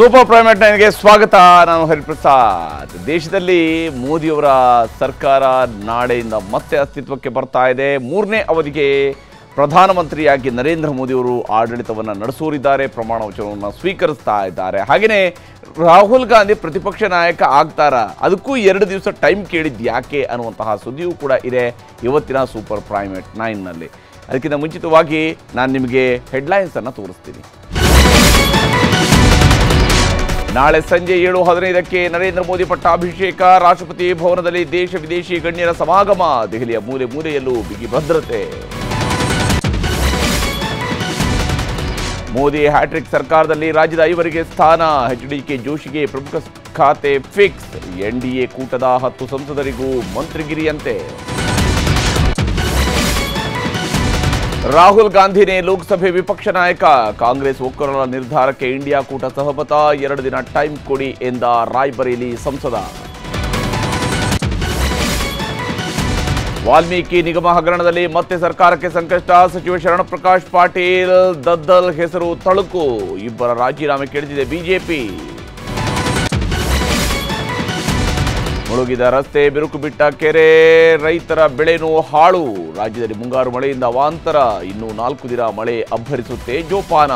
Super primate ನೈನ್ಗೆ ಸ್ವಾಗತ, ನಾನು ಹರಿಪ್ರಸಾದ್ ದೇಶದಲ್ಲಿ ಮೋದಿಯವರ ಸರ್ಕಾರ ನಾಳೆಯಿಂದ ಮತ್ತೆ ಅಸ್ತಿತ್ವಕ್ಕೆ ಬರ್ತಾ ಇದೆ. ಮೂರನೇ ಅವಧಿಗೆ ಪ್ರಧಾನಮಂತ್ರಿಯಾಗಿ ನರೇಂದ್ರ ಮೋದಿಯವರು ಆಡಳಿತವನ್ನು ನಡೆಸೋರಿದ್ದಾರೆ, ಪ್ರಮಾಣ ವಚನವನ್ನು ಸ್ವೀಕರಿಸ್ತಾ ಇದ್ದಾರೆ. ಹಾಗೆಯೇ ರಾಹುಲ್ ಗಾಂಧಿ ಪ್ರತಿಪಕ್ಷ ನಾಯಕ ಆಗ್ತಾರ? ಅದಕ್ಕೂ ಎರಡು ದಿವಸ ಟೈಮ್ ಕೇಳಿದ್ದು ಯಾಕೆ ಅನ್ನುವಂತಹ ಸುದ್ದಿಯೂ ಕೂಡ ಇದೆ ಇವತ್ತಿನ ಸೂಪರ್ ಪ್ರೈಮೇಟ್ ನೈನ್ನಲ್ಲಿ. ಅದಕ್ಕಿಂತ ಮುಂಚಿತವಾಗಿ ನಾನು ನಿಮಗೆ ಹೆಡ್ಲೈನ್ಸನ್ನು ತೋರಿಸ್ತೀನಿ. ನಾಳೆ ಸಂಜೆ ಏಳು ಹದಿನೈದಕ್ಕೆ ನರೇಂದ್ರ ಮೋದಿ ಪಟ್ಟಾಭಿಷೇಕ, ರಾಷ್ಟ್ರಪತಿ ಭವನದಲ್ಲಿ ದೇಶ ವಿದೇಶಿ ಗಣ್ಯರ ಸಮಾಗಮ, ದೆಹಲಿಯ ಮೂಲೆ ಮೂಲೆಯಲ್ಲೂ ಬಿಗಿ ಭದ್ರತೆ. ಮೋದಿ ಹ್ಯಾಟ್ರಿಕ್ ಸರ್ಕಾರದಲ್ಲಿ ರಾಜ್ಯದ ಐವರಿಗೆ ಸ್ಥಾನ ಎಚ್ಡಿಕೆ ಜೋಶಿಗೆ ಪ್ರಮುಖ ಖಾತೆ ಫಿಕ್ಸ್ ಎನ್ಡಿಎ ಕೂಟದ ಹತ್ತು ಸಂಸದರಿಗೂ ಮಂತ್ರಿಗಿರಿಯಂತೆ. ರಾಹುಲ್ ಗಾಂಧಿನೇ ಲೋಕಸಭೆ ವಿಪಕ್ಷ ನಾಯಕ. ಕಾಂಗ್ರೆಸ್ ಒಕ್ಕೂಟರ ನಿರ್ಧಾರಕ್ಕೆ ಇಂಡಿಯಾ ಕೂಟ ಸಹಮತ. ಎರಡು ದಿನ ಟೈಮ್ ಕೊಡಿ ಎಂದ ರಾಯ್ಬರೇಲಿ ಸಂಸದ. ವಾಲ್ಮೀಕಿ ನಿಗಮ ಹಗರಣದಲ್ಲಿ ಮತ್ತೆ ಸರ್ಕಾರಕ್ಕೆ ಸಂಕಷ್ಟ. ಸಚಿವ ಶರಣಪ್ರಕಾಶ್ ಪಾಟೀಲ್, ದದ್ದಲ್ ಹೆಸರು ತಳುಕು. ಇಬ್ಬರ ರಾಜೀನಾಮೆ ಕೇಳಿದಿದೆ ಬಿಜೆಪಿ. ಮುಳುಗಿದ ರಸ್ತೆ ಬಿರುಕು ಬಿಟ್ಟ ಕೆರೆ, ರೈತರ ಬೆಳೆನೂ ಹಾಳು. ರಾಜ್ಯದಲ್ಲಿ ಮುಂಗಾರು ಮಳೆಯಿಂದ ಅವಾಂತರ. ಇನ್ನೂ ನಾಲ್ಕು ದಿನ ಮಳೆ ಅಬ್ಬರಿಸುತ್ತೆ ಜೋಪಾನ.